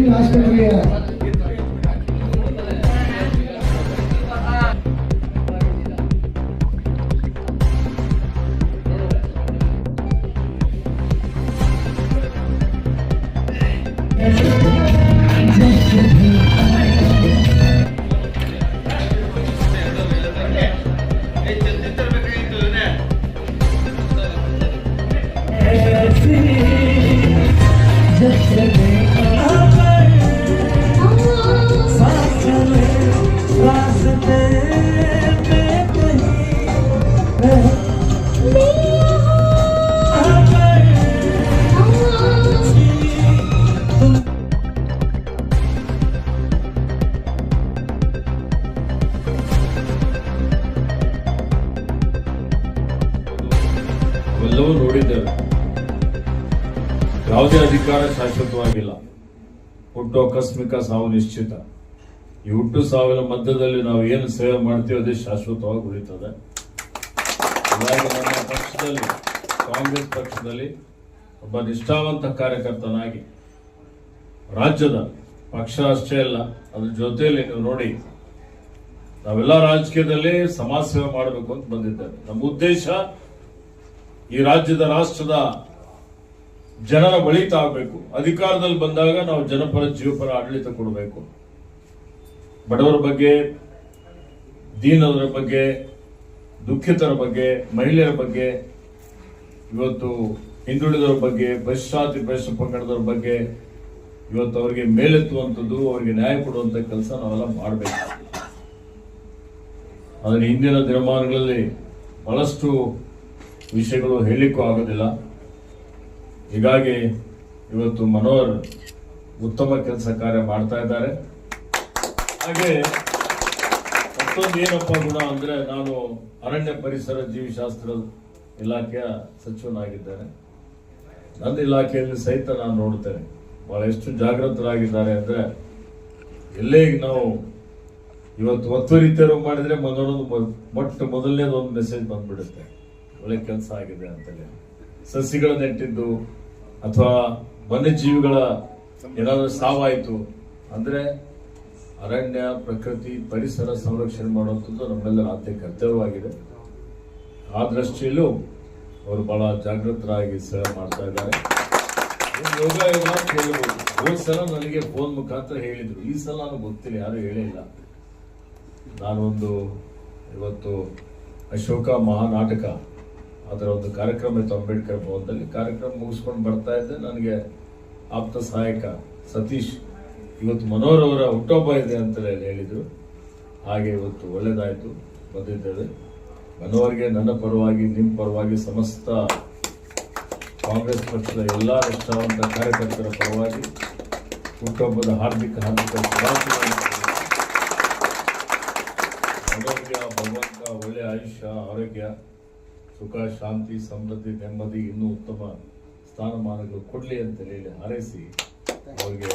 Bilhassa buraya ಎಲ್ಲವೂ ನೋಡಿದ್ದೇವೆ. ಯಾವುದೇ ಅಧಿಕಾರ ಶಾಶ್ವತವಾಗಿಲ್ಲ. ಹುಟ್ಟು ಆಕಸ್ಮಿಕ ಸಾವು ನಿಶ್ಚಿತ. ಈ ಹುಟ್ಟು ಸಾವಿನ ಮಧ್ಯದಲ್ಲಿ ನಾವು ಏನು ಸೇವೆ ಮಾಡ್ತೀವಿ ಅದೇ ಶಾಶ್ವತವಾಗಿ ಉಳಿತದೆ. ನಮ್ಮ ಪಕ್ಷದಲ್ಲಿ, ಕಾಂಗ್ರೆಸ್ ಪಕ್ಷದಲ್ಲಿ ಒಬ್ಬ ನಿಷ್ಠಾವಂತ ಕಾರ್ಯಕರ್ತನಾಗಿ ರಾಜ್ಯದ ಪಕ್ಷ ಅಷ್ಟೇ ಅಲ್ಲ, ಅದ್ರ ಜೊತೆಯಲ್ಲಿ ನೀವು ನೋಡಿ, ನಾವೆಲ್ಲ ರಾಜಕೀಯದಲ್ಲಿ ಸಮಾಜ ಸೇವೆ ಮಾಡಬೇಕು ಅಂತ ಬಂದಿದ್ದೇವೆ. ನಮ್ಮ ಉದ್ದೇಶ ಈ ರಾಜ್ಯದ ರಾಷ್ಟ್ರದ ಜನರ ಬಳಿ ತಾಗಬೇಕು ಅಧಿಕಾರದಲ್ಲಿ ಬಂದಾಗ ನಾವು ಜನಪರ, ಜೀವಪರ ಆಡಳಿತ ಕೊಡಬೇಕು. ಬಡವರ ಬಗ್ಗೆ ದೀನದರ ಬಗ್ಗೆ, ದುಃಖಿತರ ಬಗ್ಗೆ, ಮಹಿಳೆಯರ ಬಗ್ಗೆ, ಇವತ್ತು ಹಿಂದುಳಿದವರ ಬಗ್ಗೆ ಪಶ್ಚಾತಿ ಪರಿಶಿಷ್ಟ ಪಂಗಡದವ್ರ ಬಗ್ಗೆ, ಇವತ್ತು ಅವರಿಗೆ ಮೇಲೆತ್ತುವಂಥದ್ದು, ಅವರಿಗೆ ನ್ಯಾಯ ಕೊಡುವಂತ ಕೆಲಸ ನಾವೆಲ್ಲ ಮಾಡಬೇಕು. ಆದರೆ ಹಿಂದಿನ ದಿನಮಾನಗಳಲ್ಲಿ ಬಹಳಷ್ಟು ವಿಷಯಗಳು ಹೇಳಲಿಕ್ಕೂ ಆಗೋದಿಲ್ಲ. ಹೀಗಾಗಿ ಇವತ್ತು ಮನೋಹರ್ ಉತ್ತಮ ಕೆಲಸ ಕಾರ್ಯ ಮಾಡ್ತಾ ಇದ್ದಾರೆ. ಹಾಗೆ ಮತ್ತೊಂದು ಏನಪ್ಪ ಗುಣ ಅಂದ್ರೆ ನಾನು ಅರಣ್ಯ ಪರಿಸರ ಜೀವಿಶಾಸ್ತ್ರ ಇಲಾಖೆಯ ಸಚಿವನಾಗಿದ್ದೇನೆ. ನನ್ನ ಇಲಾಖೆಯಲ್ಲಿ ಸಹಿತ ನಾನು ನೋಡ್ತೇನೆ. ಬಹಳ ಎಷ್ಟು ಜಾಗೃತರಾಗಿದ್ದಾರೆ ಅಂದ್ರೆ ಎಲ್ಲೇ ನಾವು ಇವತ್ತು ಒತ್ತು ರೀತಿಯವರು ಮಾಡಿದ್ರೆ ಮೊದಲೊಂದು ಮೊಟ್ಟ ಮೊದಲನೇದೊಂದು ಮೆಸೇಜ್ ಬಂದ್ಬಿಡುತ್ತೆ. ಒಳ್ಳೆ ಕೆಲಸ ಆಗಿದೆ ಅಂತೇಳಿ. ಸಸಿಗಳು ನೆಟ್ಟಿದ್ದು ಅಥವಾ ವನ್ಯಜೀವಿಗಳ ಏನಾದರೂ ಸಾವಾಯಿತು ಅಂದ್ರೆ ಅರಣ್ಯ, ಪ್ರಕೃತಿ, ಪರಿಸರ ಸಂರಕ್ಷಣೆ ಮಾಡುವಂಥದ್ದು ನಮ್ಮೆಲ್ಲರ ಆದ್ಯ ಕರ್ತವ್ಯವಾಗಿದೆ. ಆ ದೃಷ್ಟಿಯಲ್ಲೂ ಅವರು ಬಹಳ ಜಾಗೃತರಾಗಿ ಸೇವೆ ಮಾಡ್ತಾ ಇದ್ದಾರೆ. ಯೋಗ ಯೋಗ ಅಂತ ಹೇಳ್ಬೋದು. ಹೋದ್ ಸಲ ನನಗೆ ಫೋನ್ ಮುಖಾಂತರ ಹೇಳಿದ್ರು. ಈ ಸಲ ನಾನು ಗೊತ್ತಿಲ್ಲ, ಯಾರು ಹೇಳಿಲ್ಲ. ನಾನೊಂದು ಇವತ್ತು ಅಶೋಕ ಮಹಾನಾಟಕ ಅದರ ಒಂದು ಕಾರ್ಯಕ್ರಮ ಇತ್ತು ಅಂಬೇಡ್ಕರ್ ಭವನದಲ್ಲಿ. ಕಾರ್ಯಕ್ರಮ ಮುಗಿಸ್ಕೊಂಡು ಬರ್ತಾ ಇದ್ದೆ. ನನಗೆ ಆಪ್ತ ಸಹಾಯಕ ಸತೀಶ್, ಇವತ್ತು ಮನೋಹರ್ ಅವರ ಹುಟ್ಟುಹಬ್ಬ ಇದೆ ಅಂತ ಹೇಳಿದರು. ಹಾಗೆ ಇವತ್ತು ಒಳ್ಳೇದಾಯ್ತು. ಬಂದಿದ್ದೇವೆ. ಮನೋಹರ್ಗೆ ನನ್ನ ಪರವಾಗಿ ನಿಮ್ಮ ಪರವಾಗಿ, ಸಮಸ್ತ ಕಾಂಗ್ರೆಸ್ ಪಕ್ಷದ ಎಲ್ಲ ರಕ್ಷಾವಂತ ಕಾರ್ಯಕರ್ತರ ಪರವಾಗಿ ಹುಟ್ಟುಹಬ್ಬದ ಹಾರ್ದಿಕ ಹಾರ್ದಿಕ ಭಗವಂತ ಒಳ್ಳೆಯ ಆಯುಷ್ಯ, ಆರೋಗ್ಯ. ಸುಖ ಶಾಂತಿ ಸಮೃದ್ಧಿ ನೆಮ್ಮದಿ ಇನ್ನೂ ಉತ್ತಮ ಸ್ಥಾನಮಾನಗಳು ಕೊಡಲಿ ಅಂತ ಹೇಳಿ ಹಾರೈಸಿ ಅವರಿಗೆ